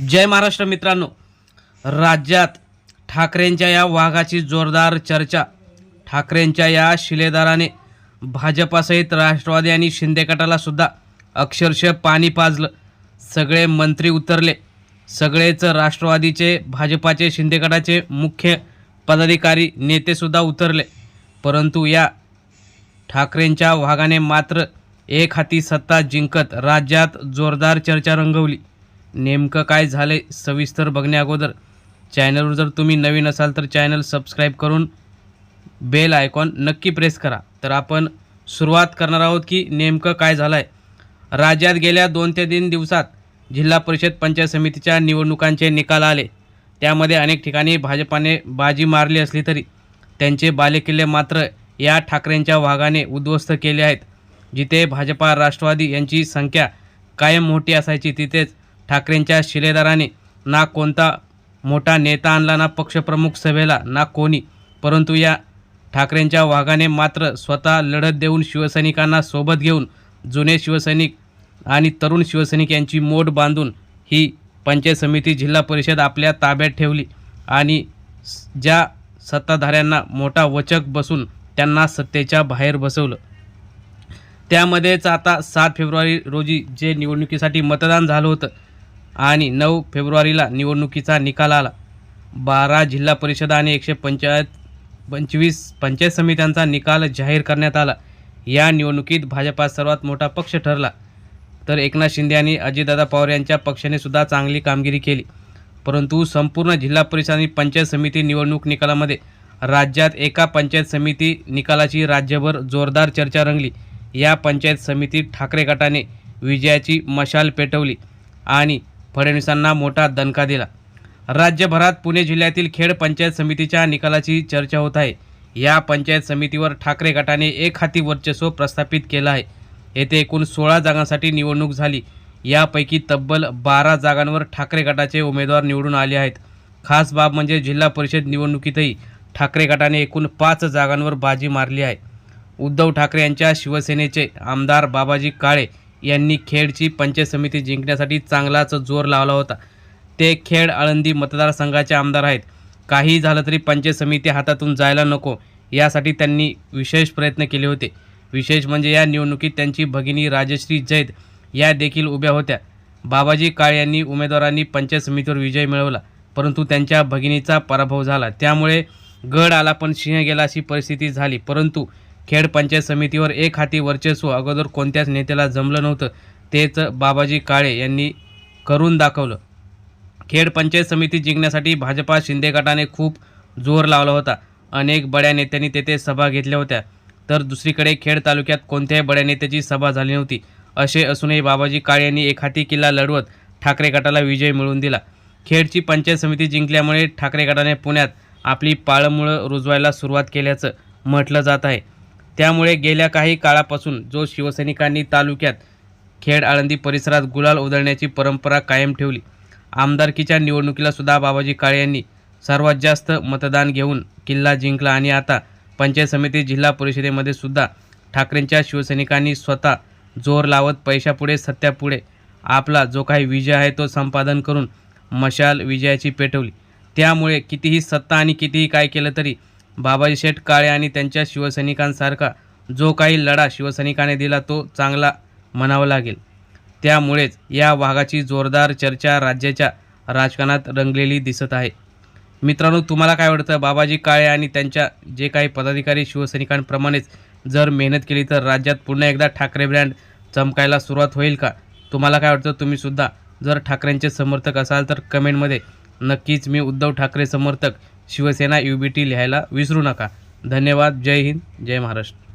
जय महाराष्ट्र मित्रांनो. राज्यात ठाकरेंच्या या वाघाची जोरदार चर्चा ठाकरेंच्या या शिलेदाराने भाजपासहित राष्ट्रवादी आणि शिंदे गटाला सुद्धा अक्षरशः पाणी पाजलं. सगळे मंत्री उतरले. सगळेच राष्ट्रवादीचे भाजपाचे शिंदे गटाचे मुख्य पदाधिकारी नेतेसुद्धा उतरले. परंतु या ठाकरेंच्या वाघाने मात्र एक हाती सत्ता जिंकत राज्यात जोरदार चर्चा रंगवली. नेमकं काय झाले सविस्तर बघण्या अगोदर. चॅनलवर जर तुम्ही नवीन असाल तर चॅनल सबस्क्राईब करून बेल आयकॉन नक्की प्रेस करा. तर आपण सुरुवात करणार आहोत की नेमकं काय झालं आहे राज्यात गेल्या दोन ते तीन दिवसात जिल्हा परिषद पंचायत समितीच्या निवडणुकांचे निकाल आले. त्यामध्ये अनेक ठिकाणी भाजपाने बाजी मारली असली तरी त्यांचे बालेकिल्ले मात्र या ठाकरेंच्या वाघाने उद्ध्वस्त केले आहेत. जिथे भाजपा राष्ट्रवादी यांची संख्या कायम मोठी असायची तिथेच ठाकरेंच्या शिलेदाराने ना कोणता मोठा नेता आणला ना पक्षप्रमुख सभेला ना कोणी. परंतु या ठाकरेंच्या वाघाने मात्र स्वतः लढत देऊन शिवसैनिकांना सोबत घेऊन जुने शिवसैनिक आणि तरुण शिवसैनिक यांची मोड बांधून ही पंचायत समिती जिल्हा परिषद आपल्या ताब्यात ठेवली आणि ज्या सत्ताधाऱ्यांना मोठा वचक बसून त्यांना सत्तेच्या बाहेर बसवलं. त्यामध्येच आता सात फेब्रुवारी रोजी जे निवडणुकीसाठी मतदान झालं होतं आणि नऊ फेब्रुवारीला निवडणुकीचा निकाल आला. बारा जिल्हा परिषद आणि एकशे पंचायत पंचवीस पंचायत समित्यांचा निकाल जाहीर करण्यात आला. या निवडणुकीत भाजपा सर्वात मोठा पक्ष ठरला. तर एकनाथ शिंदे आणि अजितदादा पवार यांच्या पक्षाने सुद्धा चांगली कामगिरी केली. परंतु संपूर्ण जिल्हा परिषद आणि पंचायत समिती निवडणूक निकालामध्ये राज्यात एका पंचायत समिती निकालाची राज्यभर जोरदार चर्चा रंगली. या पंचायत समितीत ठाकरे गटाने विजयाची मशाल पेटवली आणि फडणवीसांना मोठा दणका दिला. राज्यभरात पुणे जिल्ह्यातील खेड पंचायत समितीच्या निकालाची चर्चा होत आहे. या पंचायत समितीवर ठाकरे गटाने एक हाती वर्चस्व प्रस्थापित केलं आहे. येथे एकूण सोळा जागांसाठी निवडणूक झाली. यापैकी तब्बल बारा जागांवर ठाकरे गटाचे उमेदवार निवडून आले आहेत. खास बाब म्हणजे जिल्हा परिषद निवडणुकीतही ठाकरे गटाने एकूण पाच जागांवर बाजी मारली आहे. उद्धव ठाकरे यांच्या शिवसेनेचे आमदार बाबाजी काळे यांनी खेडची पंचायत समिती जिंकण्यासाठी चांगलाच जोर लावला होता. ते खेड आळंदी मतदारसंघाचे आमदार आहेत. काही झालं तरी पंचायत समिती हातातून जायला नको यासाठी त्यांनी विशेष प्रयत्न केले होते. विशेष म्हणजे या निवडणुकीत त्यांची भगिनी राजश्री जैद या देखील उभ्या होत्या. बाबाजी काळे यांनी उमेदवारांनी पंचायत समितीवर विजय मिळवला परंतु त्यांच्या भगिनीचा पराभव झाला. त्यामुळे गड आला पण सिंह गेला अशी परिस्थिती झाली परंतु खेड पंचायत समितीवर एक हाती वर्चस्व अगोदर कोणत्याच नेत्याला जमलं नव्हतं तेच बाबाजी काळे यांनी करून दाखवलं. खेड पंचायत समिती जिंकण्यासाठी भाजपा शिंदे गटाने खूप जोर लावला होता. अनेक बड्या नेत्यांनी तेथे सभा घेतल्या होत्या. तर दुसरीकडे खेड तालुक्यात कोणत्याही बड्या नेत्याची सभा झाली नव्हती. असे असूनही बाबाजी काळे यांनी एखादी किल्ला लढवत ठाकरे गटाला विजय मिळवून दिला. खेडची पंचायत समिती जिंकल्यामुळे ठाकरे गटाने पुण्यात आपली पाळंमुळं रुजवायला सुरुवात केल्याचं म्हटलं जात आहे. त्यामुळे गेल्या काही काळापासून जो शिवसैनिकांनी तालुक्यात खेड आळंदी परिसरात गुलाल उधळण्याची परंपरा कायम ठेवली. आमदारकीच्या निवडणुकीलासुद्धा बाबाजी काळे यांनी सर्वात जास्त मतदान घेऊन किल्ला जिंकला आणि आता पंचायत समिती जिल्हा परिषदेमध्ये सुद्धा ठाकरेंच्या शिवसैनिकांनी स्वतः जोर लावत पैशापुढे सत्यापुढे आपला जो काही विजय आहे तो संपादन करून मशाल विजयाची पेटवली. त्यामुळे कितीही सत्ता आणि कितीही काय केलं तरी बाबाजी शेठ काळे आणि त्यांच्या शिवसैनिकांसारखा जो काही लढा शिवसैनिकाने दिला तो चांगला म्हणावा लागेल. त्यामुळेच या वाघाची जोरदार चर्चा राज्याच्या राजकारणात रंगलेली दिसत आहे. मित्रांनो तुम्हाला काय वाटतं? बाबाजी काळे आणि त्यांच्या जे काही पदाधिकारी शिवसैनिकांप्रमाणेच जर मेहनत केली तर राज्यात पुन्हा एकदा ठाकरे ब्रँड चमकायला सुरुवात होईल का? तुम्हाला काय वाटतं? तुम्हीसुद्धा जर ठाकरेंचे समर्थक असाल तर कमेंटमध्ये नक्कीच मी उद्धव ठाकरे समर्थक शिवसेना यू बी टी लिहायला विसरू नका. धन्यवाद. जय हिंद. जय महाराष्ट्र.